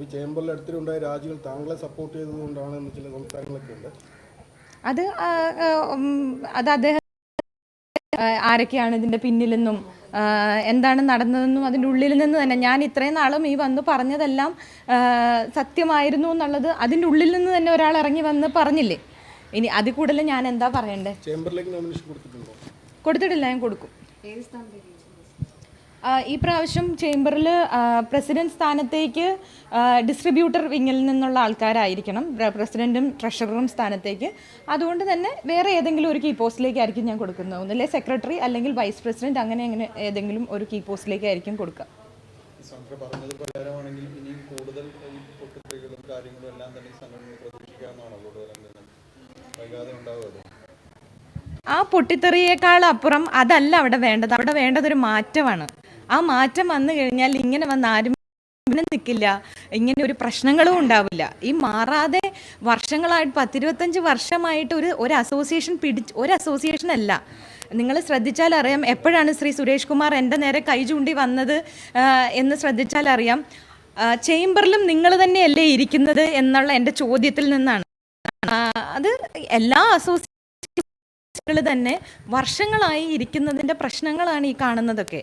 ഈ ചേംബറിൽ അടുത്തിലുണ്ടായ രാജികൾ താങ്കളെ സപ്പോർട്ട് ചെയ്തതുകൊണ്ടാണ് എന്ന് ചില സംസ്ഥാനങ്ങളൊക്കെ ഉണ്ട്. അത് അത് അദ്ദേഹം ആരൊക്കെയാണ് ഇതിന്റെ പിന്നിലെന്നും എന്താണ് നടന്നതെന്നും അതിന്റെ ഉള്ളിൽ നിന്ന് തന്നെ. ഞാൻ ഇത്രയും നാളും ഈ വന്ന് പറഞ്ഞതെല്ലാം സത്യമായിരുന്നു എന്നുള്ളത് അതിന്റെ ഉള്ളിൽ നിന്ന് തന്നെ ഒരാൾ ഇറങ്ങി വന്ന് പറഞ്ഞില്ലേ? ഇനി അതിൽ കൂടുതൽ ഞാൻ എന്താ പറയണ്ടേ? ചേംബറിലേക്ക് നോമിനേഷൻ കൊടുത്തിട്ടുണ്ടോ? കൊടുത്തിട്ടില്ല ഞാൻ കൊടുക്കും. ആ, ഈ പ്രാവശ്യം ചേംബറിൽ പ്രസിഡന്റ് സ്ഥാനത്തേക്ക് ഡിസ്ട്രിബ്യൂട്ടർ വിങ്ങിൽ നിന്നുള്ള ആൾക്കാരായിരിക്കണം. പ്ര- പ്രസിഡന്റും ട്രഷററും സ്ഥാനത്തേക്ക്. അതുകൊണ്ട് തന്നെ വേറെ ഏതെങ്കിലും ഒരു കീ പോസ്റ്റിലേക്കായിരിക്കും ഞാൻ കൊടുക്കുന്നത്. ഒന്നില്ലേ സെക്രട്ടറി അല്ലെങ്കിൽ വൈസ് പ്രസിഡന്റ് അങ്ങനെ അങ്ങനെ ഏതെങ്കിലും ഒരു കീ പോസ്റ്റിലേക്കായിരിക്കും കൊടുക്കുക. ആ പൊട്ടിത്തെറിയേക്കാൾ അപ്പുറം അതല്ല അവിടെ വേണ്ടത്. അവിടെ വേണ്ടത് ഒരു മാറ്റമാണ്. ആ മാറ്റം വന്നു കഴിഞ്ഞാൽ ഇങ്ങനെ വന്ന് ആരും നിൽക്കില്ല ഇങ്ങനെ ഒരു പ്രശ്നങ്ങളും ഉണ്ടാവില്ല. ഈ മാറാതെ വർഷങ്ങളായിട്ട് പത്തിരുപത്തഞ്ച് വർഷമായിട്ട് ഒരു ഒരു അസോസിയേഷൻ പിടിച്ച് ഒരു അസോസിയേഷൻ അല്ല. നിങ്ങൾ ശ്രദ്ധിച്ചാൽ അറിയാം എപ്പോഴാണ് ശ്രീ സുരേഷ് കുമാർ എന്റെ നേരെ കൈ ചൂണ്ടി വന്നത് എന്ന് ശ്രദ്ധിച്ചാൽ അറിയാം. ചേംബറിലും നിങ്ങൾ തന്നെയല്ലേ ഇരിക്കുന്നത് എന്നുള്ള എന്റെ ചോദ്യത്തിൽ നിന്നാണ്. അത് എല്ലാ അസോസിയേഷൻ തന്നെ വർഷങ്ങളായി ഇരിക്കുന്നതിന്റെ പ്രശ്നങ്ങളാണ് ഈ കാണുന്നതൊക്കെ.